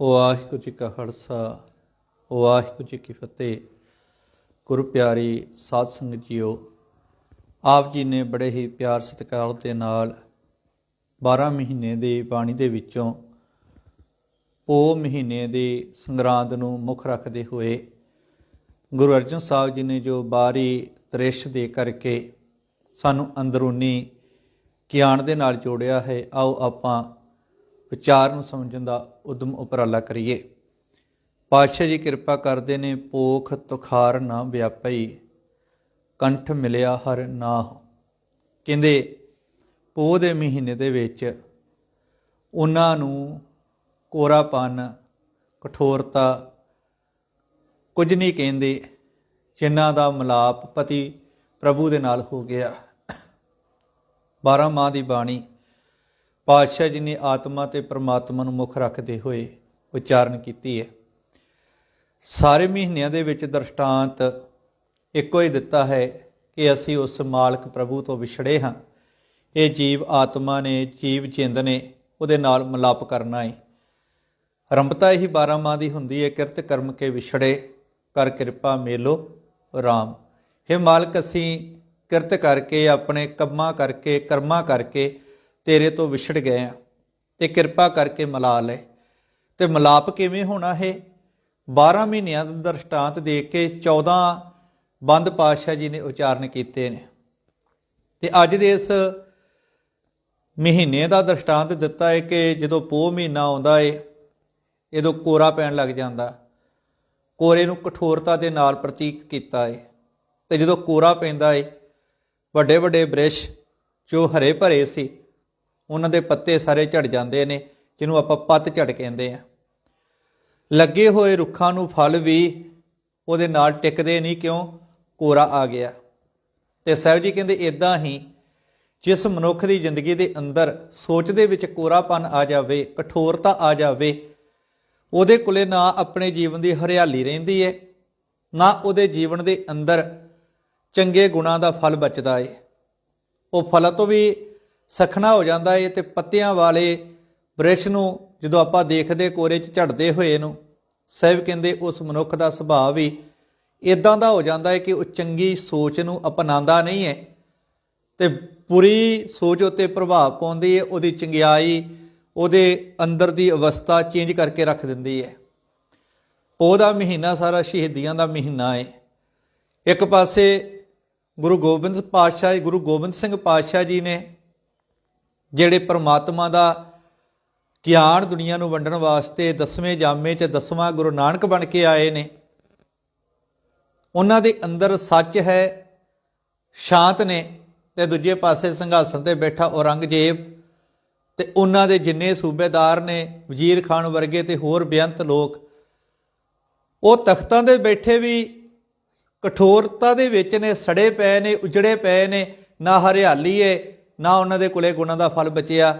ਵਾਹਿਗੁਰੂ ਜੀ ਕਾ ਖਾਲਸਾ ਵਾਹਿਗੁਰੂ ਜੀ ਕੀ ਫਤਿਹ। ਗੁਰੂ ਪਿਆਰੀ ਸਾਧ ਸੰਗਤ ਜੀਓ, ਆਪ ਜੀ ਨੇ ਬੜੇ ਹੀ ਪਿਆਰ ਸਤਿਕਾਰ ਦੇ ਨਾਲ 12 ਮਹੀਨੇ ਦੀ ਬਾਣੀ ਦੇ ਵਿੱਚੋਂ ਉਹ ਮਹੀਨੇ ਦੀ ਸੰਗਰਾਂਦ ਨੂੰ ਮੁੱਖ ਰੱਖਦੇ ਹੋਏ ਗੁਰੂ ਅਰਜਨ ਸਾਹਿਬ ਜੀ ਨੇ ਜੋ ਬਾਰੀ ਤ੍ਰਿਸ਼ ਦੇ ਕਰਕੇ ਸਾਨੂੰ ਅੰਦਰੂਨੀ ਗਿਆਨ ਦੇ ਨਾਲ ਜੋੜਿਆ ਹੈ, ਆਓ ਆਪਾਂ ਵਿਚਾਰ ਨੂੰ ਸਮਝਣ ਦਾ ਉਦਮ ਉਪਰਾਲਾ ਕਰੀਏ। ਪਾਤਸ਼ਾਹ ਜੀ ਕਿਰਪਾ ਕਰਦੇ ਨੇ, ਪੋਖ ਤੁਖਾਰ ਨਾ ਵਿਆਪਈ, ਕੰਠ ਮਿਲਿਆ ਹਰ ਨਾਹ। ਕਹਿੰਦੇ, ਪੋਹ ਦੇ ਮਹੀਨੇ ਦੇ ਵਿੱਚ ਉਹਨਾਂ ਨੂੰ ਕੋਰਾਪਨ, ਕਠੋਰਤਾ ਕੁਝ ਨਹੀਂ ਕਹਿੰਦੇ, ਜਿਨ੍ਹਾਂ ਦਾ ਮਲਾਪ ਪਤੀ ਪ੍ਰਭੂ ਦੇ ਨਾਲ ਹੋ ਗਿਆ। 12 ਮਾਹ ਦੀ ਬਾਣੀ ਪਾਤਸ਼ਾਹ ਜੀ ਨੇ ਆਤਮਾ ਤੇ ਪਰਮਾਤਮਾ ਨੂੰ ਮੁੱਖ ਰੱਖਦੇ ਹੋਏ ਉਚਾਰਨ ਕੀਤੀ ਹੈ। ਸਾਰੇ ਮਹੀਨਿਆਂ ਦੇ ਵਿੱਚ ਦ੍ਰਿਸ਼ਟਾਂਤ ਇੱਕੋ ਹੀ ਦਿੱਤਾ ਹੈ ਕਿ ਅਸੀਂ ਉਸ ਮਾਲਕ ਪ੍ਰਭੂ ਤੋਂ ਵਿਛੜੇ ਹਾਂ। ਇਹ ਜੀਵ ਆਤਮਾ ਨੇ, ਜੀਵ ਚਿੰਦ ਨੇ ਉਹਦੇ ਨਾਲ ਮਿਲਾਪ ਕਰਨਾ ਹੈ। ਰੰਭਤਾ ਹੀ 12 ਮਾਹ ਦੀ ਹੁੰਦੀ ਹੈ, ਕਿਰਤ ਕਰਮ ਕੇ ਵਿਛੜੇ, ਕਰ ਕਿਰਪਾ ਮੇਲੋ RAM हे ਮਾਲਕ, ਅਸੀਂ ਕਿਰਤ ਕਰਕੇ, ਆਪਣੇ ਕੰਮਾਂ ਕਰਕੇ, ਕਰਮਾਂ ਕਰਕੇ ਤੇਰੇ ਤੋਂ ਵਿਛੜ ਗਏ ਆ ਤੇ ਕਿਰਪਾ ਕਰਕੇ ਮਿਲਾ ਲੈ। ਤੇ ਮਿਲਾਪ ਕਿਵੇਂ ਹੋਣਾ ਹੈ 12 ਮਹੀਨਿਆਂ ਦਾ ਦ੍ਰਿਸ਼ਟਾਂਤ ਦੇ ਕੇ 14 ਬੰਦ ਪਾਤਸ਼ਾਹ ਜੀ ਨੇ ਉਚਾਰਨ ਕੀਤੇ ਨੇ। ਤੇ ਅੱਜ ਦੇ ਇਸ ਮਹੀਨੇ ਦਾ ਦ੍ਰਿਸ਼ਟਾਂਤ ਦਿੱਤਾ ਹੈ ਕਿ ਜਦੋਂ ਪੋਹ ਮਹੀਨਾ ਆਉਂਦਾ ਏ, ਇਹਦੋਂ ਕੋਰਾ ਪੈਣ ਲੱਗ ਜਾਂਦਾ। ਕੋਰੇ ਨੂੰ ਕਠੋਰਤਾ ਦੇ ਨਾਲ ਪ੍ਰਤੀਕ ਕੀਤਾ ਏ। ਤੇ ਜਦੋਂ ਕੋਰਾ ਪੈਂਦਾ ਏ ਵੱਡੇ ਵੱਡੇ ਬ੍ਰਿਸ਼ ਜੋ ਹਰੇ ਭਰੇ ਸੀ ਉਹਨਾਂ ਦੇ ਪੱਤੇ ਸਾਰੇ ਝੜ ਜਾਂਦੇ ਨੇ, ਜਿਹਨੂੰ ਆਪਾਂ ਪੱਤ ਝੜ ਕਹਿੰਦੇ ਆ। ਲੱਗੇ ਹੋਏ ਰੁੱਖਾਂ ਨੂੰ ਫਲ ਵੀ ਉਹਦੇ ਨਾਲ ਟਿਕਦੇ ਨਹੀਂ ਕਿਉਂ? ਕੋਰਾ ਆ ਗਿਆ। ਤੇ ਸਾਹਿਬ ਜੀ ਕਹਿੰਦੇ ਇਦਾਂ ਹੀ ਜਿਸ ਮਨੁੱਖ ਦੀ ਜ਼ਿੰਦਗੀ ਦੇ ਅੰਦਰ ਸੋਚ ਦੇ ਵਿੱਚ ਕੋਰਾਪਨ ਆ ਜਾਵੇ, ਕਠੋਰਤਾ ਆ ਜਾਵੇ, ਉਹਦੇ ਕੋਲੇ ਨਾ ਆਪਣੇ ਜੀਵਨ ਦੀ ਹਰਿਆਲੀ ਰਹਿੰਦੀ ਹੈ ਨਾ ਉਹਦੇ ਜੀਵਨ ਦੇ ਅੰਦਰ ਚੰਗੇ ਗੁਣਾਂ ਦਾ ਫਲ ਬਚਦਾ ਏ। ਉਹ ਫਲ ਤੋਂ ਵੀ ਸਖਣਾ ਹੋ ਜਾਂਦਾ ਏ ਤੇ ਪੱਤਿਆਂ ਵਾਲੇ ਬ੍ਰਿਸ਼ ਨੂੰ ਜਦੋਂ ਆਪਾਂ ਦੇਖਦੇ ਕੋਰੇ 'ਚ ਝੜਦੇ ਹੋਏ ਨੂੰ ਸਾਹਿਬ ਕਹਿੰਦੇ ਉਸ ਮਨੁੱਖ ਦਾ ਸੁਭਾਅ ਵੀ ਇਦਾਂ ਦਾ ਹੋ ਜਾਂਦਾ ਹੈ ਕਿ ਉਹ ਚੰਗੀ ਸੋਚ ਨੂੰ ਅਪਣਾਉਂਦਾ ਨਹੀਂ ਹੈ ਤੇ ਪੂਰੀ ਸੋਚ ਉਤੇ ਪ੍ਰਭਾਵ ਪਾਉਂਦੀ ਹੈ ਉਹਦੀ ਚੰਗਿਆਈ ਉਹਦੇ ਅੰਦਰ ਦੀ ਅਵਸਥਾ ਚੇਂਜ ਕਰਕੇ ਰੱਖ ਦਿੰਦੀ ਹੈ ਉਹਦਾ ਮਹੀਨਾ ਸਾਰਾ ਸ਼ਹੀਦੀਆਂ ਦਾ ਮਹੀਨਾ ਹੈ ਇੱਕ ਪਾਸੇ ਗੁਰੂ ਗੋਬਿੰਦ ਪਾਤਸ਼ਾਹ, ਗੁਰੂ ਗੋਬਿੰਦ ਸਿੰਘ ਪਾਤਸ਼ਾਹ ਜੀ ਨੇ ਜਿਹੜੇ ਪ੍ਰਮਾਤਮਾ ਦਾ ਗਿਆਨ ਦੁਨੀਆ ਨੂੰ ਵੰਡਣ ਵਾਸਤੇ ਦਸਵੇਂ ਜਾਮੇ 'ਚ ਦਸਵਾਂ ਗੁਰੂ ਨਾਨਕ ਬਣ ਕੇ ਆਏ ਨੇ, ਉਹਨਾਂ ਦੇ ਅੰਦਰ ਸੱਚ ਹੈ, ਸ਼ਾਂਤ ਨੇ ਤੇ ਦੂਜੇ ਪਾਸੇ ਸੰਘਾਸਨ ਤੇ ਬੈਠਾ ਔਰੰਗਜ਼ੇਬ ਤੇ ਉਹਨਾਂ ਦੇ ਜਿੰਨੇ ਸੂਬੇਦਾਰ ਨੇ, ਵਜ਼ੀਰ ਖਾਨ ਵਰਗੇ ਤੇ ਹੋਰ ਬੇਅੰਤ ਲੋਕ, ਉਹ ਤਖਤਾਂ ਦੇ ਬੈਠੇ ਵੀ ਕਠੋਰਤਾ ਦੇ ਵਿੱਚ ਨੇ, ਸੜੇ ਪਏ ਨੇ, ਉਜੜੇ ਪਏ ਨੇ, ਨਾ ਹਰਿਆਲੀ ਏ ਨਾ ਉਹਨਾਂ ਦੇ ਕੋਲੇ ਗੁਣਾਂ ਦਾ ਫਲ ਬਚਿਆ।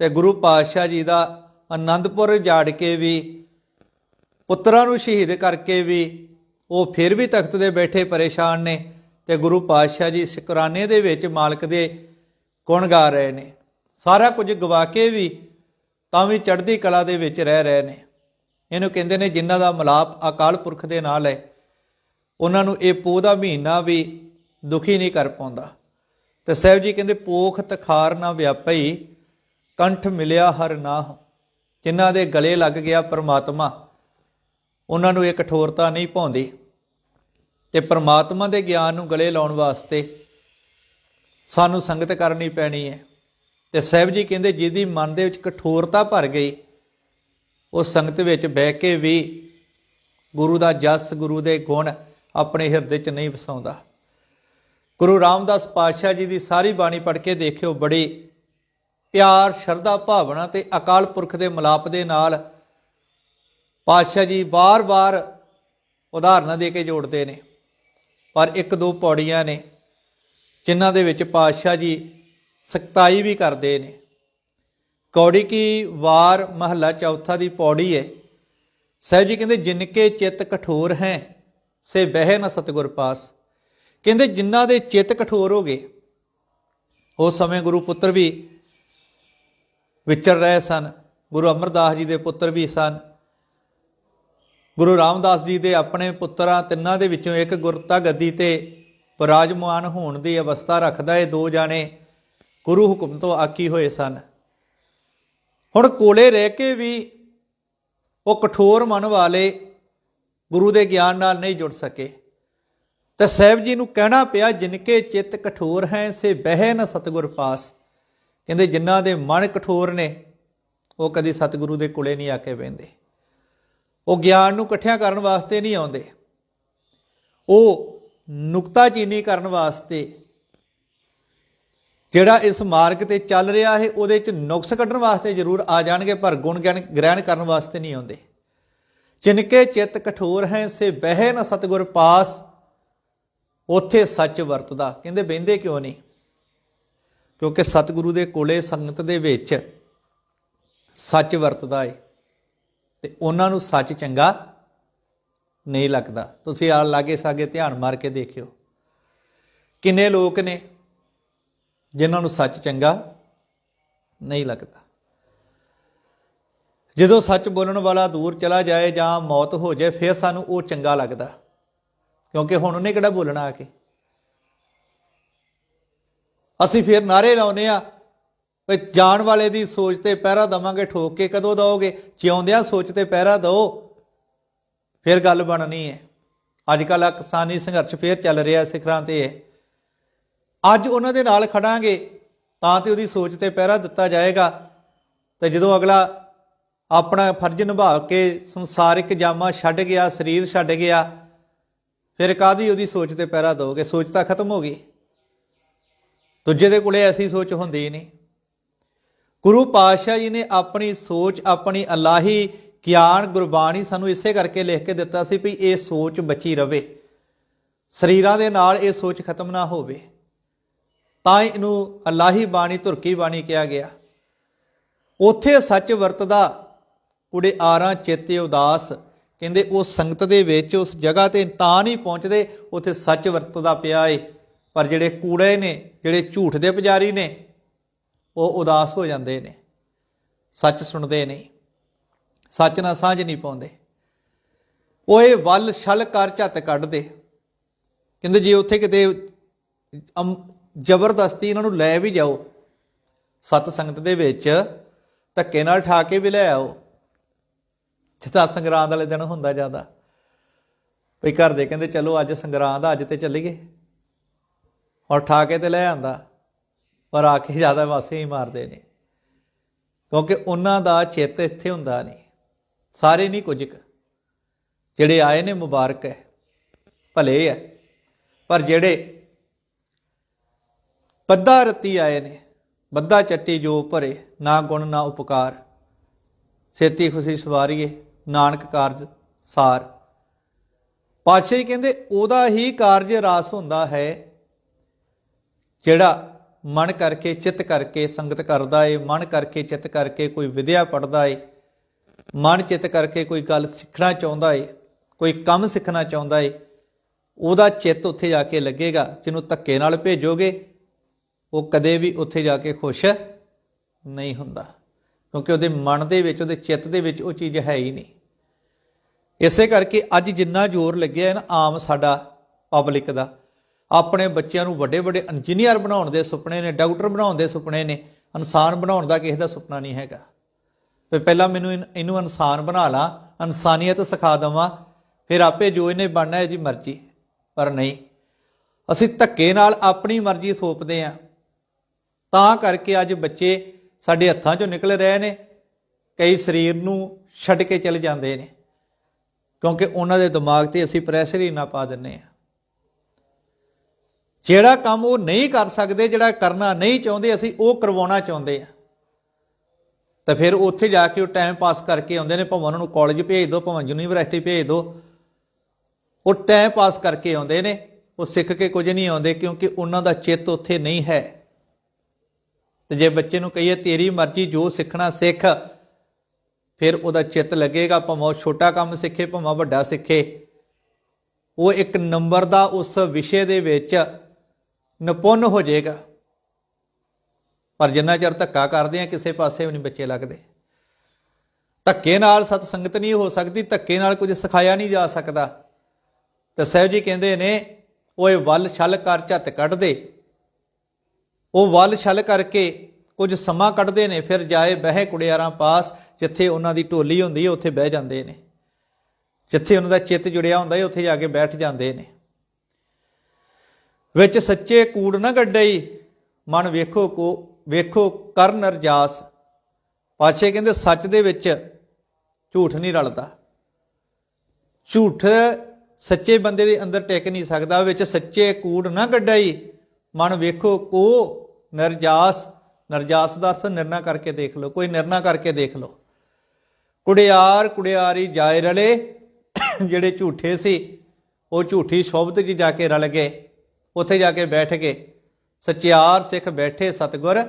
ਤੇ ਗੁਰੂ ਪਾਤਸ਼ਾਹ ਜੀ ਦਾ ਆਨੰਦਪੁਰ ਜਾੜ ਕੇ ਵੀ, ਪੁੱਤਰਾਂ ਨੂੰ ਸ਼ਹੀਦ ਕਰਕੇ ਵੀ, ਉਹ ਫਿਰ ਵੀ ਤਖਤ ਦੇ ਬੈਠੇ ਪਰੇਸ਼ਾਨ ਨੇ ਤੇ ਗੁਰੂ ਪਾਤਸ਼ਾਹ ਜੀ ਸ਼ੁਕਰਾਨੇ ਦੇ ਵਿੱਚ ਮਾਲਕ ਦੇ ਗੁਣ ਗਾ ਰਹੇ ਨੇ। ਸਾਰਾ ਕੁਝ ਗਵਾ ਕੇ ਵੀ ਤਾਂ ਵੀ ਚੜ੍ਹਦੀ ਕਲਾ ਦੇ ਵਿੱਚ ਰਹਿ ਰਹੇ ਨੇ। ਇਹਨੂੰ ਕਹਿੰਦੇ ਨੇ ਜਿਨ੍ਹਾਂ ਦਾ ਮਲਾਪ ਅਕਾਲ ਪੁਰਖ ਦੇ ਨਾਲ ਹੈ, ਉਹਨਾਂ ਨੂੰ ਇਹ ਪੋਹ ਦਾ ਮਹੀਨਾ ਵੀ ਦੁਖੀ ਨਹੀਂ ਕਰ ਪਾਉਂਦਾ। ਤੇ ਸਾਹਿਬ ਜੀ ਕਹਿੰਦੇ, ਪੋਖ ਤਖਾਰ ਨਾ ਵਿਆਪਈ, ਕੰਠ ਮਿਲਿਆ ਹਰ ਨਾਹ। ਜਿਨ੍ਹਾਂ ਦੇ ਗਲੇ ਲੱਗ ਗਿਆ ਪਰਮਾਤਮਾ, ਉਹਨਾਂ ਨੂੰ ਇਹ ਕਠੋਰਤਾ ਨਹੀਂ ਪਾਉਂਦੀ ਤੇ ਪਰਮਾਤਮਾ ਦੇ ਗਿਆਨ ਨੂੰ ਗਲੇ ਲਾਉਣ ਵਾਸਤੇ ਸਾਨੂੰ ਸੰਗਤ ਕਰਨੀ ਪੈਣੀ ਹੈ। ਤੇ ਸਾਹਿਬ ਜੀ ਕਹਿੰਦੇ, ਜਿਹਦੀ ਮਨ ਦੇ ਵਿੱਚ ਕਠੋਰਤਾ ਭਰ ਗਈ, ਉਹ ਸੰਗਤ ਵਿੱਚ ਬਹਿ ਕੇ ਵੀ ਗੁਰੂ ਦਾ ਜਸ, ਗੁਰੂ ਦੇ ਗੁਣ ਆਪਣੇ ਹਿਰਦੇ 'ਚ ਨਹੀਂ ਵਸਾਉਂਦਾ। ਗੁਰੂ ਰਾਮਦਾਸ ਪਾਤਸ਼ਾਹ ਜੀ ਦੀ ਸਾਰੀ ਬਾਣੀ ਪੜ੍ਹ ਕੇ ਦੇਖਿਓ, ਬੜੀ ਪਿਆਰ, ਸ਼ਰਧਾ, ਭਾਵਨਾ ਤੇ ਅਕਾਲ ਪੁਰਖ ਦੇ ਮਲਾਪ ਦੇ ਨਾਲ ਪਾਤਸ਼ਾਹ ਜੀ ਬਾਰ-ਬਾਰ ਉਦਾਹਰਨਾਂ ਦੇ ਕੇ ਜੋੜਦੇ ਨੇ, ਪਰ ਇੱਕ ਦੋ ਪੌੜੀਆਂ ਨੇ ਜਿਨ੍ਹਾਂ ਦੇ ਵਿੱਚ ਪਾਤਸ਼ਾਹ ਜੀ ਸਖਤਾਈ ਵੀ ਕਰਦੇ ਨੇ। ਕੌੜੀ ਕੀ ਵਾਰ ਮਹੱਲਾ ਚੌਥਾ ਦੀ ਪੌੜੀ ਹੈ ਸਾਹਿਬ ਜੀ ਕਹਿੰਦੇ, ਜਿਨਕੇ ਚਿੱਤ ਕਠੋਰ ਹੈ, ਸੇ ਬਹਿ ਨਾ ਸਤਗੁਰ ਪਾਸ। ਕਹਿੰਦੇ ਜਿਨ੍ਹਾਂ ਦੇ ਚਿੱਤ ਕਠੋਰ ਹੋ ਗਏ ਉਸ ਸਮੇਂ ਗੁਰੂ ਪੁੱਤਰ ਵੀ ਵਿਚਰ ਰਹੇ ਸਨ, ਗੁਰੂ ਅਮਰਦਾਸ ਜੀ ਦੇ ਪੁੱਤਰ ਵੀ ਸਨ, ਗੁਰੂ ਰਾਮਦਾਸ ਜੀ ਦੇ ਆਪਣੇ ਪੁੱਤਰਾਂ ਤਿੰਨਾਂ ਦੇ ਵਿੱਚੋਂ ਇੱਕ ਗੁਰਤਾ ਗੱਦੀ ਤੇ ਵਿਰਾਜਮਾਨ ਹੋਣ ਦੀ ਅਵਸਥਾ ਰੱਖਦਾ, ਇਹ ਦੋ ਜਾਣੇ ਗੁਰੂ ਹੁਕਮ ਤੋਂ ਆਕੀ ਹੋਏ ਸਨ। ਹੁਣ ਕੋਲੇ ਰਹਿ ਕੇ ਵੀ ਉਹ ਕਠੋਰ ਮਨ ਵਾਲੇ ਗੁਰੂ ਦੇ ਗਿਆਨ ਨਾਲ ਨਹੀਂ ਜੁੜ ਸਕੇ। ਤਾਂ ਸਾਹਿਬ ਜੀ ਨੂੰ ਕਹਿਣਾ ਪਿਆ, ਜਿਨਕੇ ਚਿੱਤ ਕਠੋਰ ਹੈ, ਸੇ ਬਹਿ ਨ ਸਤਗੁਰ ਪਾਸ। ਕਹਿੰਦੇ ਜਿਨ੍ਹਾਂ ਦੇ ਮਨ ਕਠੋਰ ਨੇ, ਉਹ ਕਦੀ ਸਤਿਗੁਰੂ ਦੇ ਕੋਲੇ ਨਹੀਂ ਆ ਕੇ ਬਹਿੰਦੇ। ਉਹ ਗਿਆਨ ਨੂੰ ਇਕੱਠਿਆਂ ਕਰਨ ਵਾਸਤੇ ਨਹੀਂ ਆਉਂਦੇ। ਉਹ ਨੁਕਤਾਚੀਨੀ ਕਰਨ ਵਾਸਤੇ, ਜਿਹੜਾ ਇਸ ਮਾਰਗ ਤੇ ਚੱਲ ਰਿਹਾ ਹੈ, ਉਹਦੇ ਚ ਨੁਕਸ ਕੱਢਣ ਵਾਸਤੇ ਜ਼ਰੂਰ ਆ ਜਾਣਗੇ, ਪਰ ਗੁਣ ਗਿਆਨ ਗ੍ਰਹਿਣ ਕਰਨ ਵਾਸਤੇ ਨਹੀਂ ਆਉਂਦੇ। ਜਿਨਕੇ ਚਿੱਤ ਕਠੋਰ ਹੈ, ਸੇ ਬਹਿ ਨ ਸਤਗੁਰ ਪਾਸ ਉੱਥੇ ਸੱਚ ਵਰਤਦਾ। ਕਹਿੰਦੇ, ਬਹਿੰਦੇ ਕਿਉਂ ਨਹੀਂ? ਕਿਉਂਕਿ ਸਤਿਗੁਰੂ ਦੇ ਕੋਲੇ ਸੰਗਤ ਦੇ ਵਿੱਚ ਸੱਚ ਵਰਤਦਾ ਏ ਤੇ ਉਹਨਾਂ ਨੂੰ ਸੱਚ ਚੰਗਾ ਨਹੀਂ ਲੱਗਦਾ। ਤੁਸੀਂ ਆ ਲਾਗੇ ਸਾਗੇ ਧਿਆਨ ਮਾਰ ਕੇ ਦੇਖਿਓ। ਕਿੰਨੇ ਲੋਕ ਨੇ ਜਿਨ੍ਹਾਂ ਨੂੰ ਸੱਚ ਚੰਗਾ ਨਹੀਂ ਲੱਗਦਾ। ਜਦੋਂ ਸੱਚ ਬੋਲਣ ਵਾਲਾ ਦੂਰ ਚਲਾ ਜਾਏ ਜਾਂ ਮੌਤ ਹੋ ਜਾਏ, ਫਿਰ ਸਾਨੂੰ ਉਹ ਚੰਗਾ ਲੱਗਦਾ। ਕਿਉਂਕਿ ਹੁਣ ਉਹਨੇ ਕਿਹੜਾ ਬੋਲਣਾ ਆ ਕੇ? ਅਸੀਂ ਫਿਰ ਨਾਰੇ ਲਾਉਨੇ ਆ ਵੀ ਜਾਣ ਵਾਲੇ ਦੀ ਸੋਚ ਤੇ ਪਹਿਰਾ ਦਵਾਂਗੇ, ਠੋਕ ਕੇ ਕਦੋਂ ਦਓਗੇ? ਜਿਉਂਦਿਆਂ ਸੋਚ ਤੇ ਪਹਿਰਾ ਦਿਓ। ਫਿਰ ਗੱਲ ਬਣਨੀ ਹੈ। ਅੱਜ ਕੱਲ ਆ ਕਿਸਾਨੀ ਸੰਘਰਸ਼ ਫੇਰ ਚੱਲ ਰਿਹਾ ਸਿਖਰਾਂ ਤੇ। ਹੈ ਅੱਜ ਉਹਨਾਂ ਦੇ ਨਾਲ ਖੜਾਂਗੇ, ਤਾਂ ਤੇ ਉਹਦੀ ਸੋਚ ਤੇ ਪਹਿਰਾ ਦਿੱਤਾ ਜਾਏਗਾ। ਤੇ ਜਦੋਂ ਅਗਲਾ ਆਪਣਾ ਫਰਜ਼ ਨਿਭਾ ਕੇ ਸੰਸਾਰਿਕ ਜਾਮਾ ਛੱਡ ਗਿਆ, ਸਰੀਰ ਛੱਡ ਗਿਆ ਫਿਰ ਕਾਦੀ ਉਹਦੀ ਸੋਚ ਤੇ ਪਹਿਰਾ ਦੋਗੇ? ਸੋਚ ਤਾਂ ਖਤਮ ਹੋ ਗਈ। ਦੂਜੇ ਦੇ ਕੋਲੇ ਐਸੀ ਸੋਚ ਹੁੰਦੀ ਨਹੀਂ। ਗੁਰੂ ਪਾਤਸ਼ਾਹ ਜੀ ਨੇ ਆਪਣੀ ਸੋਚ, ਆਪਣੀ ਅਲਾਹੀ ਗਿਆਨ, ਗੁਰਬਾਣੀ ਸਾਨੂੰ ਇਸੇ ਕਰਕੇ ਲਿਖ ਕੇ ਦਿੱਤਾ ਸੀ ਵੀ ਇਹ ਸੋਚ ਬਚੀ ਰਵੇ। ਸਰੀਰਾਂ ਦੇ ਨਾਲ ਇਹ ਸੋਚ ਖਤਮ ਨਾ ਹੋਵੇ। ਤਾਂ ਇਹਨੂੰ ਅਲਾਹੀ ਬਾਣੀ, ਧੁਰਕੀ ਬਾਣੀ ਕਿਹਾ ਗਿਆ। ਉਥੇ ਸੱਚ ਵਰਤਦਾ ਕੁੜੇ ਆਰਾਂ ਚੇਤੇ ਉਦਾਸ। ਕਹਿੰਦੇ ਉਹ ਸੰਗਤ ਦੇ ਵਿੱਚ, ਉਸ ਜਗ੍ਹਾ ਤੇ ਤਾਂ ਨਹੀਂ ਪਹੁੰਚਦੇ, ਉੱਥੇ ਸੱਚ ਵਰਤਦਾ ਪਿਆ ਏ। ਪਰ ਜਿਹੜੇ ਕੂੜੇ ਨੇ, ਜਿਹੜੇ ਝੂਠ ਦੇ ਪੁਜਾਰੀ ਨੇ, ਉਹ ਉਦਾਸ ਹੋ ਜਾਂਦੇ ਨੇ। ਸੱਚ ਸੁਣਦੇ ਨਹੀਂ ਸੱਚ ਨਾਲ ਸਾਂਝ ਨਹੀਂ ਪਾਉਂਦੇ। ਉਹ ਇਹ ਵੱਲ ਛਲ ਕਰ ਝੱਤ ਕੱਢਦੇ। ਕਹਿੰਦੇ ਜੇ ਉੱਥੇ ਕਿਤੇ ਅਮ- ਜ਼ਬਰਦਸਤੀ ਇਹਨਾਂ ਨੂੰ ਲੈ ਵੀ ਜਾਓ, ਸਤ ਸੰਗਤ ਦੇ ਵਿੱਚ ਧੱਕੇ ਨਾਲ ਠਾ ਕੇ ਵੀ ਲੈ ਆਓ ਜਿੱਦਾਂ ਸੰਗਰਾਂਦ ਵਾਲੇ ਦਿਨ ਹੁੰਦਾ ਜਾਂਦਾ ਵੀ ਘਰ ਦੇ ਕਹਿੰਦੇ ਚਲੋ ਅੱਜ ਸੰਗਰਾਂਦ ਆ, ਅੱਜ ਤੇ ਚੱਲੀਏ। ਔਰ ਠਾ ਕੇ ਤੇ ਲੈ ਆਂਦਾ ਪਰ ਆ ਕੇ ਜ਼ਿਆਦਾ ਵਾਸੇ ਹੀ ਮਾਰਦੇ ਨੇ। ਕਿਉਂਕਿ ਉਹਨਾਂ ਦਾ ਚਿੱਤ ਇੱਥੇ ਹੁੰਦਾ ਨਹੀਂ। ਸਾਰੇ ਨਹੀਂ ਕੁਝ ਕੁ। ਜਿਹੜੇ ਆਏ ਨੇ ਮੁਬਾਰਕ ਹੈ ਭਲੇ ਹੈ। ਪਰ ਜਿਹੜੇ ਬੱਦਾ ਰਤੀ ਆਏ ਨੇ ਬੱਦਾ ਚੱਟੀ ਜੋ ਭਰੇ ਨਾ ਗੁਣ ਨਾ ਉਪਕਾਰ। ਛੇਤੀ ਖੁਸ਼ੀ ਸਵਾਰੀਏ। ਨਾਨਕ ਕਾਰਜ ਸਾਰ। ਪਾਤਸ਼ਾਹੀ ਕਹਿੰਦੇ, ਉਹਦਾ ਹੀ ਕਾਰਜ ਰਾਸ ਹੁੰਦਾ ਹੈ, ਜਿਹੜਾ ਮਨ ਕਰਕੇ, ਚਿੱਤ ਕਰਕੇ ਸੰਗਤ ਕਰਦਾ ਏ, ਮਨ ਕਰਕੇ, ਚਿੱਤ ਕਰਕੇ ਕੋਈ ਵਿਦਿਆ ਪੜਦਾ ਏ, ਮਨ, ਚਿੱਤ ਕਰਕੇ ਕੋਈ ਗੱਲ ਸਿੱਖਣਾ ਚਾਹੁੰਦਾ ਏ, ਕੋਈ ਕੰਮ ਸਿੱਖਣਾ ਚਾਹੁੰਦਾ ਏ, ਉਹਦਾ ਚਿੱਤ ਉੱਥੇ ਜਾ ਕੇ ਲੱਗੇਗਾ, ਜਿਹਨੂੰ ਧੱਕੇ ਨਾਲ ਭੇਜੋਗੇ, ਉਹ ਕਦੇ ਵੀ ਉੱਥੇ ਜਾ ਕੇ ਖੁਸ਼ ਨਹੀਂ ਹੁੰਦਾ, ਕਿਉਂਕਿ ਉਹਦੇ ਮਨ ਦੇ ਵਿੱਚ, ਉਹਦੇ ਚਿੱਤ ਦੇ ਵਿੱਚ ਉਹ ਚੀਜ਼ ਹੈ ਹੀ ਨਹੀਂ। ਇਸੇ ਕਰਕੇ ਅੱਜ ਜਿੰਨਾ ਜ਼ੋਰ ਲੱਗਿਆ ਹੈ ਨਾ, ਆਮ ਸਾਡਾ ਪਬਲਿਕ ਦਾ। ਆਪਣੇ ਬੱਚਿਆਂ ਨੂੰ ਵੱਡੇ ਵੱਡੇ ਇੰਜੀਨੀਅਰ ਬਣਾਉਣ ਦੇ ਸੁਪਨੇ ਨੇ ਡਾਕਟਰ ਬਣਾਉਣ ਦੇ ਸੁਪਨੇ ਨੇ, ਇਨਸਾਨ ਬਣਾਉਣ ਦਾ ਕਿਸੇ ਦਾ ਸੁਪਨਾ ਨਹੀਂ ਹੈਗਾ। ਵੀ ਪਹਿਲਾਂ ਮੈਨੂੰ ਇਨ- ਇਹਨੂੰ ਇਨਸਾਨ ਬਣਾ ਲਾ, ਇਨਸਾਨੀਅਤ ਸਿਖਾ ਦਵਾਂ, ਫਿਰ ਆਪੇ ਜੋ ਇਹਨੇ ਬਣਨਾ ਹੈ, ਇਹਦੀ ਮਰਜ਼ੀ, ਪਰ ਨਹੀਂ। ਅਸੀਂ ਧੱਕੇ ਨਾਲ ਆਪਣੀ ਮਰਜ਼ੀ ਥੋਪਦੇ ਆਂ ਤਾਂ ਕਰਕੇ ਅੱਜ ਬੱਚੇ ਸਾਡੇ ਹੱਥਾਂ 'ਚੋਂ ਨਿਕਲ ਰਹੇ ਨੇ, ਕਈ ਸਰੀਰ ਨੂੰ ਛੱਡ ਕੇ ਚਲੇ ਜਾਂਦੇ ਨੇ। ਕਿਉਂਕਿ ਉਹਨਾਂ ਦੇ ਦਿਮਾਗ ਤੇ ਅਸੀਂ ਪ੍ਰੈਸ਼ਰ ਹੀ ਨਾ ਪਾ ਦਿੰਨੇ ਆ ਜਿਹੜਾ ਕੰਮ ਉਹ ਨਹੀਂ ਕਰ ਸਕਦੇ, ਜਿਹੜਾ ਕਰਨਾ ਨਹੀਂ ਚਾਹੁੰਦੇ, ਅਸੀਂ ਉਹ ਕਰਵਾਉਣਾ ਚਾਹੁੰਦੇ ਆ ਤਾਂ ਫਿਰ ਉੱਥੇ ਜਾ ਕੇ ਉਹ ਟਾਈਮ ਪਾਸ ਕਰਕੇ ਆਉਂਦੇ ਨੇ, ਭਾਵੇਂ ਉਹਨਾਂ ਨੂੰ ਕਾਲਜ ਭੇਜ ਦਿਓ ਭਾਵੇਂ ਯੂਨੀਵਰਸਿਟੀ ਭੇਜ ਦਿਓ ਉਹ ਟਾਈਮ ਪਾਸ ਕਰਕੇ ਆਉਂਦੇ ਨੇ, ਉਹ ਸਿੱਖ ਕੇ ਕੁਝ ਨਹੀਂ ਆਉਂਦੇ ਕਿਉਂਕਿ ਉਹਨਾਂ ਦਾ ਚਿੱਤ ਉੱਥੇ ਨਹੀਂ ਹੈ। ਤੇ ਜੇ ਬੱਚੇ ਨੂੰ ਕਹੀਏ, ਤੇਰੀ ਮਰਜ਼ੀ ਜੋ ਸਿੱਖਣਾ ਸਿੱਖ ਫਿਰ ਉਹਦਾ ਚਿੱਤ ਲੱਗੇਗਾ, ਭਾਵੇਂ ਉਹ ਛੋਟਾ ਕੰਮ ਸਿੱਖੇ, ਭਾਵੇਂ ਵੱਡਾ ਸਿੱਖੇ। ਉਹ ਇੱਕ ਨੰਬਰ ਦਾ ਉਸ ਵਿਸ਼ੇ ਦੇ ਵਿੱਚ ਨਿਪੁੰਨ ਹੋ ਜਾਏਗਾ। ਪਰ ਜਿੰਨਾ ਚਿਰ ਧੱਕਾ ਕਰਦੇ ਆ, ਕਿਸੇ ਪਾਸੇ ਵੀ ਨਹੀਂ ਬੱਚੇ ਲੱਗਦੇ। ਧੱਕੇ ਨਾਲ ਸਤ ਸੰਗਤ ਨਹੀਂ ਹੋ ਸਕਦੀ, ਧੱਕੇ ਨਾਲ ਕੁਝ ਸਿਖਾਇਆ ਨਹੀਂ ਜਾ ਸਕਦਾ। ਤੇ ਸਾਹਿਬ ਜੀ ਕਹਿੰਦੇ ਨੇ ਓਏ ਵੱਲ ਛਲ ਕਰ ਝੱਤ ਕੱਢ ਦੇ ਉਹ ਵੱਲ ਛਲ ਕਰਕੇ ਕੁਝ ਸਮਾਂ ਕੱਢਦੇ ਨੇ, ਫਿਰ ਜਾਏ ਬਹਿ ਕੁੜਿਆਰਾਂ ਪਾਸ, ਜਿੱਥੇ ਉਹਨਾਂ ਦੀ ਢੋਲੀ ਹੁੰਦੀ ਹੈ, ਉੱਥੇ ਬਹਿ ਜਾਂਦੇ ਨੇ। ਜਿੱਥੇ ਉਹਨਾਂ ਦਾ ਚਿੱਤ ਜੁੜਿਆ ਹੁੰਦਾ ਹੈ, ਉੱਥੇ ਜਾ ਕੇ ਬੈਠ ਜਾਂਦੇ ਨੇ। ਵਿੱਚ ਸੱਚੇ ਕੂੜ ਨਾ ਗੱਡਈ ਮਨ ਵੇਖੋ ਕੋ, ਵੇਖੋ ਕਰ ਅਰਜਾਸ ਪਾਛੇ ਕਹਿੰਦੇ, ਸੱਚ ਦੇ ਵਿੱਚ ਝੂਠ ਨਹੀਂ ਰਲਦਾ। ਝੂਠ ਸੱਚੇ ਬੰਦੇ ਦੇ ਅੰਦਰ ਟਿਕ ਨਹੀਂ ਸਕਦਾ। ਵਿੱਚ ਸੱਚੇ ਕੂੜ ਨਾ ਗੱਡਈ ਮਨ ਵੇਖੋ ਕੋ ਨਰਜਾਸ। ਨਰਜਾਸ ਦਾ ਅਰਥ ਨਿਰਣਾ ਕਰਕੇ ਦੇਖ ਲਓ, ਕੋਈ ਨਿਰਣਾ ਕਰਕੇ ਦੇਖ ਲਓ। ਕੁੜਿਆਰ ਕੁੜਿਆਰੀ ਜਾਏ ਰਲੇ, ਜਿਹੜੇ ਝੂਠੇ ਸੀ, ਉਹ ਝੂਠੀ ਸ਼ੋਭਤ 'ਚ ਜਾ ਕੇ ਰਲ ਗਏ, ਉੱਥੇ ਜਾ ਕੇ ਬੈਠ ਗਏ। ਸਚਿਆਰ ਸਿੱਖ ਬੈਠੇ ਸਤਗੁਰ,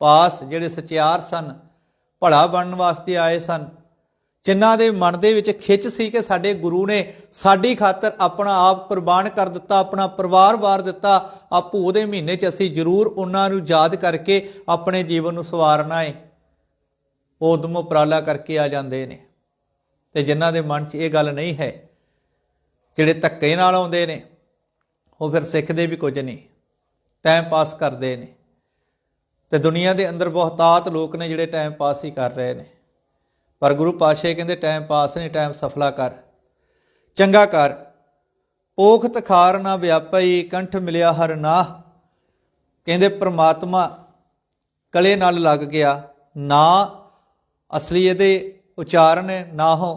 ਪਾਸ ਜਿਹੜੇ ਸਚਿਆਰ ਸਨ, ਭਲਾ ਬਣਨ ਵਾਸਤੇ ਆਏ ਸਨ ਜਿਨ੍ਹਾਂ ਦੇ ਮਨ ਦੇ ਵਿੱਚ ਖਿੱਚ ਸੀ ਕਿ ਸਾਡੇ ਗੁਰੂ ਨੇ ਸਾਡੀ ਖਾਤਰ ਆਪਣਾ ਆਪ ਕੁਰਬਾਨ ਕਰ ਦਿੱਤਾ, ਆਪਣਾ ਪਰਿਵਾਰ ਵਾਰ ਦਿੱਤਾ, ਆਪੂ ਉਹਦੇ ਮਹੀਨੇ 'ਚ ਅਸੀਂ ਜ਼ਰੂਰ ਉਹਨਾਂ ਨੂੰ ਯਾਦ ਕਰਕੇ ਆਪਣੇ ਜੀਵਨ ਨੂੰ ਸਵਾਰਨਾ ਹੈ ਉਹ ਉਦਮ ਉਪਰਾਲਾ ਕਰਕੇ ਆ ਜਾਂਦੇ ਨੇ। ਤੇ ਜਿਨ੍ਹਾਂ ਦੇ ਮਨ 'ਚ ਇਹ ਗੱਲ ਨਹੀਂ ਹੈ, ਜਿਹੜੇ ਧੱਕੇ ਨਾਲ ਆਉਂਦੇ ਨੇ, ਉਹ ਫਿਰ ਸਿੱਖਦੇ ਵੀ ਕੁਝ ਨਹੀਂ ਟਾਈਮ ਪਾਸ ਕਰਦੇ ਨੇ। ਤੇ ਦੁਨੀਆ ਦੇ ਅੰਦਰ ਬਹੁਤਾਤ ਲੋਕ ਨੇ ਜਿਹੜੇ ਟਾਈਮ ਪਾਸ ਹੀ ਕਰ ਰਹੇ ਨੇ। ਪਰ ਗੁਰੂ ਪਾਤਸ਼ਾਹ ਕਹਿੰਦੇ, ਟਾਈਮ ਪਾਸ ਨਹੀਂ, ਟਾਈਮ ਸਫਲਾ ਕਰ, ਚੰਗਾ ਕਰ। ਪੋਖਤ ਖਾਰ ਨਾ ਵਿਆਪਈ, ਕੰਠ ਮਿਲਿਆ ਹਰ ਨਾਹ। ਕਹਿੰਦੇ, ਪ੍ਰਮਾਤਮਾ ਕਲੇ ਨਾਲ ਲੱਗ ਗਿਆ। ਨਾ ਅਸਲੀ ਇਹਦੇ ਉਚਾਰਨ ਨਾ ਹੋ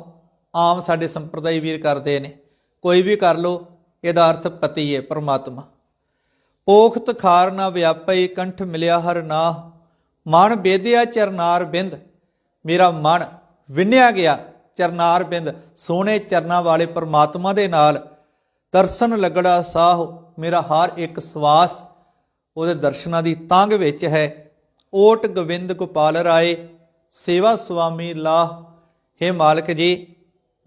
ਆਮ ਸਾਡੇ ਸੰਪਰਦਾਈ ਵੀਰ ਕਰਦੇ ਨੇ। ਕੋਈ ਵੀ ਕਰ ਲੋ ਇਹਦਾ ਅਰਥ ਪਤੀ ਹੈ, ਪ੍ਰਮਾਤਮਾ। ਪੋਖਤ ਖਾਰ ਨਾ ਵਿਆਪਈ, ਕੰਠ ਮਿਲਿਆ ਹਰ ਨਾਹ। ਮਨ ਬੇਦਿਆ ਚਰਨਾਰ ਬਿੰਦ, ਮੇਰਾ ਮਨ ਵਿੰਨਿਆ ਗਿਆ ਚਰਨਾਰ ਬਿੰਦ ਸੋਹਣੇ ਚਰਨਾਂ ਵਾਲੇ ਪਰਮਾਤਮਾ ਦੇ ਨਾਲ ਦਰਸ਼ਨ ਲੱਗੜਾ ਸਾਹ ਮੇਰਾ ਹਰ ਇੱਕ ਸਵਾਸ। ਉਹਦੇ ਦਰਸ਼ਨਾਂ ਦੀ ਤੰਗ ਵਿੱਚ ਹੈ। ਓਟ ਗੋਬਿੰਦ ਗੋਪਾਲ ਰਾਏ, ਸੇਵਾ ਸੁਆਮੀ ਲਾਹ। हे ਮਾਲਕ ਜੀ,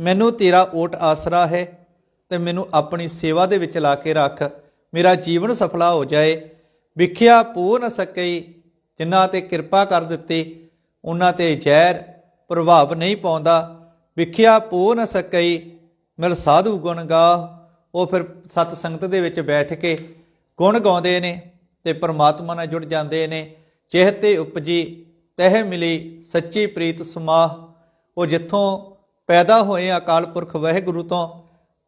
ਮੈਨੂੰ ਤੇਰਾ ਓਟ ਆਸਰਾ ਹੈ ਤੇ ਮੈਨੂੰ ਆਪਣੀ ਸੇਵਾ ਦੇ ਵਿੱਚ ਲਾ ਕੇ ਰੱਖ। ਮੇਰਾ ਜੀਵਨ ਸਫਲਾ ਹੋ ਜਾਏ। ਵਿਖਿਆ ਪੂਰਨ ਸਕਈ। ਜਿਨ੍ਹਾਂ ਤੇ ਕਿਰਪਾ ਕਰ ਦਿੱਤੀ, ਉਹਨਾਂ ਤੇ ਜ਼ਹਿਰ ਪ੍ਰਭਾਵ ਨਹੀਂ ਪਾਉਂਦਾ। ਵਿਖਿਆ ਪੂ ਨ ਸਕਈ, ਮਿਲ ਸਾਧੂ ਗੁਣ ਗਾ ਉਹ ਫਿਰ ਸਤ ਸੰਗਤ ਦੇ ਵਿੱਚ ਬੈਠ ਕੇ ਗੁਣ ਗਾਉਂਦੇ ਨੇ ਤੇ ਪਰਮਾਤਮਾ ਨਾਲ ਜੁੜ ਜਾਂਦੇ ਨੇ। ਚਿਹਤੇ ਉਪਜੀ, ਤਹਿ ਮਿਲੀ ਸੱਚੀ ਪ੍ਰੀਤ ਸਮਾਹ। ਉਹ ਜਿੱਥੋਂ ਪੈਦਾ ਹੋਏ ਅਕਾਲ ਪੁਰਖ ਵਾਹਿਗੁਰੂ ਤੋਂ,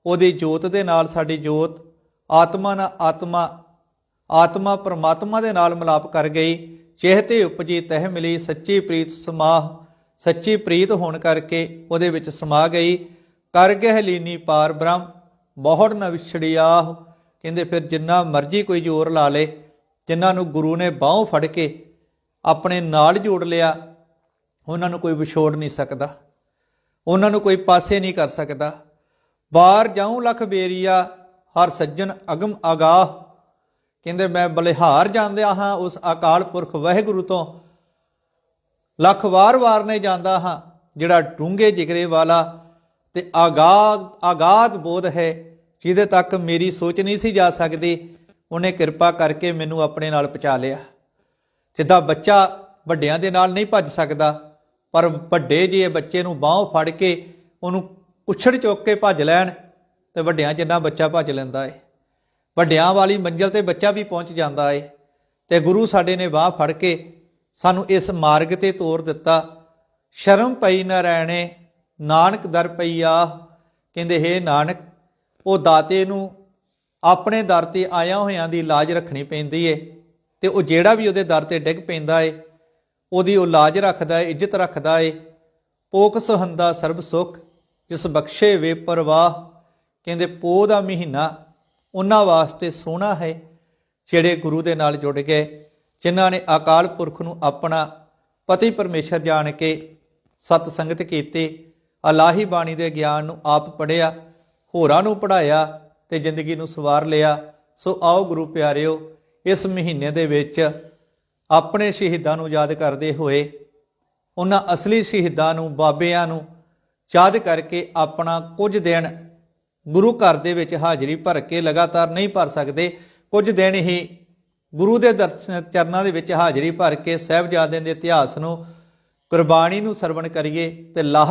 ਉਹਦੀ ਜੋਤ ਦੇ ਨਾਲ ਸਾਡੀ ਜੋਤ, ਆਤਮਾ ਨਾਲ ਆਤਮਾ ਆਤਮਾ ਪਰਮਾਤਮਾ ਦੇ ਨਾਲ ਮਿਲਾਪ ਕਰ ਗਈ। ਚਿਹਤੇ ਉਪਜੀ, ਤਹਿ ਮਿਲੀ ਸੱਚੀ ਪ੍ਰੀਤ ਸਮਾਹ। ਸੱਚੀ ਪ੍ਰੀਤ ਹੋਣ ਕਰਕੇ ਉਹਦੇ ਵਿੱਚ ਸਮਾ ਗਈ। ਕਰ ਗਹਿਲੀਨੀ ਪਾਰ ਬ੍ਰਹਮ ਬਹੁੜ ਨ ਵਿਛੜਿਆਹ ਕਹਿੰਦੇ ਫਿਰ ਜਿੰਨਾ ਮਰਜ਼ੀ ਕੋਈ ਜ਼ੋਰ ਲਾ ਲੇ ਜਿਨ੍ਹਾਂ ਨੂੰ ਗੁਰੂ ਨੇ ਬਾਹੋਂ ਫੜ ਕੇ ਆਪਣੇ ਨਾਲ ਜੋੜ ਲਿਆ, ਉਹਨਾਂ ਨੂੰ ਕੋਈ ਵਿਛੋੜ ਨਹੀਂ ਸਕਦਾ। ਉਹਨਾਂ ਨੂੰ ਕੋਈ ਪਾਸੇ ਨਹੀਂ ਕਰ ਸਕਦਾ। ਬਾਹਰ ਜਾਉ ਲਖ ਬੇਰੀਆ, ਹਰ ਸੱਜਣ ਅਗਮ ਆਗਾਹ ਕਹਿੰਦੇ ਮੈਂ ਬਲਿਹਾਰ ਜਾਂਦਿਆ ਹਾਂ ਉਸ ਅਕਾਲ ਪੁਰਖ ਵਾਹਿਗੁਰੂ ਤੋਂ। ਲੱਖ ਵਾਰ-ਵਾਰ ਨੇ ਜਾਂਦਾ ਹਾਂ, ਜਿਹੜਾ ਡੂੰਘੇ ਜਿਗਰੇ ਵਾਲਾ ਤੇ ਆਗਾਦ ਆਗਾਦ ਬੋਧ ਹੈ, ਜਿਹਦੇ ਤੱਕ ਮੇਰੀ ਸੋਚ ਨਹੀਂ ਸੀ ਜਾ ਸਕਦੀ, ਉਹਨੇ ਕਿਰਪਾ ਕਰਕੇ ਮੈਨੂੰ ਆਪਣੇ ਨਾਲ ਪਹੁੰਚਾ ਲਿਆ। ਜਿੱਦਾਂ ਬੱਚਾ ਵੱਡਿਆਂ ਦੇ ਨਾਲ ਨਹੀਂ ਭੱਜ ਸਕਦਾ, ਪਰ ਵੱਡੇ ਜੇ ਬੱਚੇ ਨੂੰ ਬਾਹੋਂ ਫੜ ਕੇ ਉਹਨੂੰ ਉਛੜ ਚੁੱਕ ਕੇ ਭੱਜ ਲੈਣ ਤੇ ਵੱਡਿਆਂ ਜਿੰਨਾ ਬੱਚਾ ਭੱਜ ਲੈਂਦਾ ਏ। ਵੱਡਿਆਂ ਵਾਲੀ ਮੰਜ਼ਲ ਤੇ ਬੱਚਾ ਵੀ ਪਹੁੰਚ ਜਾਂਦਾ ਏ ਤੇ ਗੁਰੂ ਸਾਡੇ ਨੇ ਬਾਹ ਫੜ ਕੇ ਸਾਨੂੰ ਇਸ ਮਾਰਗ ਤੇ ਤੋਰ ਦਿੱਤਾ। ਸ਼ਰਮ ਪਈ ਨਾ ਰਹਿਣੇ, ਨਾਨਕ ਦਰ ਪਈਆ ਕਹਿੰਦੇ, ਹੈ ਨਾਨਕ, ਉਹ ਦਾਤੇ ਨੂੰ ਆਪਣੇ ਦਰ ਤੇ ਆਇਆ ਹੋਇਆਂ ਦੀ ਲਾਜ ਰੱਖਣੀ ਪੈਂਦੀ ਏ ਤੇ ਉਹ ਜਿਹੜਾ ਵੀ ਉਹਦੇ ਦਰ ਤੇ ਡਿੱਗ ਪੈਂਦਾ ਏ, ਉਹਦੀ ਉਹ ਲਾਜ ਰੱਖਦਾ ਏ, ਇੱਜ਼ਤ ਰੱਖਦਾ ਏ। ਪੋਕ ਸੁਹੰਦਾ ਸਰਬ ਸੁਖ, ਜਿਸ ਬਖਸ਼ੇ ਵੇ ਪਰਵਾਹ। ਕਹਿੰਦੇ, ਪੋਹ ਦਾ ਮਹੀਨਾ ਉਹਨਾਂ ਵਾਸਤੇ ਸੋਹਣਾ ਹੈ, ਜਿਹੜੇ ਗੁਰੂ ਦੇ ਨਾਲ ਜੁੜ ਗਏ। ਜਿਨ੍ਹਾਂ ਨੇ ਅਕਾਲ ਪੁਰਖ ਨੂੰ ਆਪਣਾ ਪਤੀ ਪਰਮੇਸ਼ਰ ਜਾਣ ਕੇ ਸਤ ਸੰਗਤ ਕੀਤੀ, ਅਲਾਹੀ ਬਾਣੀ ਦੇ ਗਿਆਨ ਨੂੰ ਆਪ ਪੜਿਆ ਹੋਰਾਂ ਨੂੰ ਪੜਾਇਆ ਤੇ ਜ਼ਿੰਦਗੀ ਨੂੰ ਸਵਾਰ ਲਿਆ। ਸੋ ਆਓ ਗੁਰੂ ਪਿਆਰਿਓ, ਇਸ ਮਹੀਨੇ ਦੇ ਵਿੱਚ ਆਪਣੇ ਸ਼ਹੀਦਾਂ ਨੂੰ ਯਾਦ ਕਰਦੇ ਹੋਏ, ਉਹਨਾਂ ਅਸਲੀ ਸ਼ਹੀਦਾਂ ਨੂੰ, ਬਾਬਿਆਂ ਨੂੰ ਯਾਦ ਕਰਕੇ ਆਪਣਾ ਕੁਝ ਦਿਨ ਗੁਰੂ ਘਰ ਦੇ ਵਿੱਚ ਹਾਜ਼ਰੀ ਭਰ ਕੇ ਲਗਾਤਾਰ ਨਹੀਂ ਭਰ ਸਕਦੇ, ਕੁਝ ਦਿਨ ਹੀ ਗੁਰੂ ਦੇ ਦਰਸ਼ਨ ਚਰਨਾਂ ਦੇ ਵਿੱਚ ਹਾਜ਼ਰੀ ਭਰ ਕੇ ਸਹਿਬਜ਼ਾਦਿਆਂ ਦੇ ਇਤਿਹਾਸ ਨੂੰ, ਕੁਰਬਾਨੀ ਨੂੰ ਸਰਵਣ ਕਰੀਏ ਤੇ ਲਾਹ